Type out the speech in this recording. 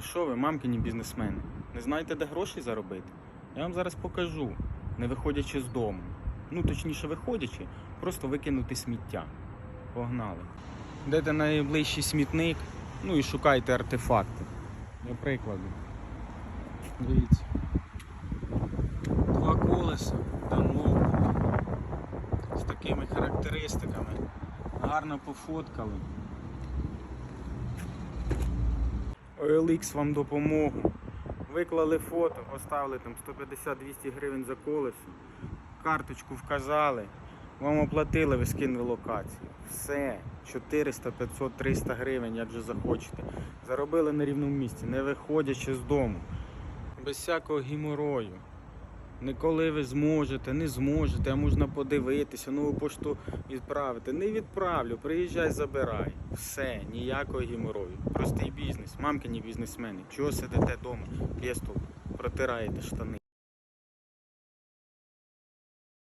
Ну що ви, мамкині бізнесмени, не знаєте, де гроші заробити? Я вам зараз покажу, не виходячи з дому. Ну, точніше, виходячи, просто викинути сміття. Погнали. Йдете на найближчий смітник, ну і шукайте артефакти. Для прикладу. Дивіться. Два колеса давно з такими характеристиками. Гарно пофоткали. OLX вам допомогу. Виклали фото, поставили там 150-200 гривень за колесо, карточку вказали, вам оплатили, ви скинули локацію. Все, 400, 500, 300 гривень, як же захочете. Заробили на рівному місці, не виходячи з дому, без всякого гіморою. Не коли ви зможете, не зможете, а можна подивитися, нову пошту відправити. Не відправлю, приїжджай, забирай. Все, ніякого геморою. Простий бізнес, мамкині бізнесмени. Чого сидите вдома, п'єсту, протираєте штани.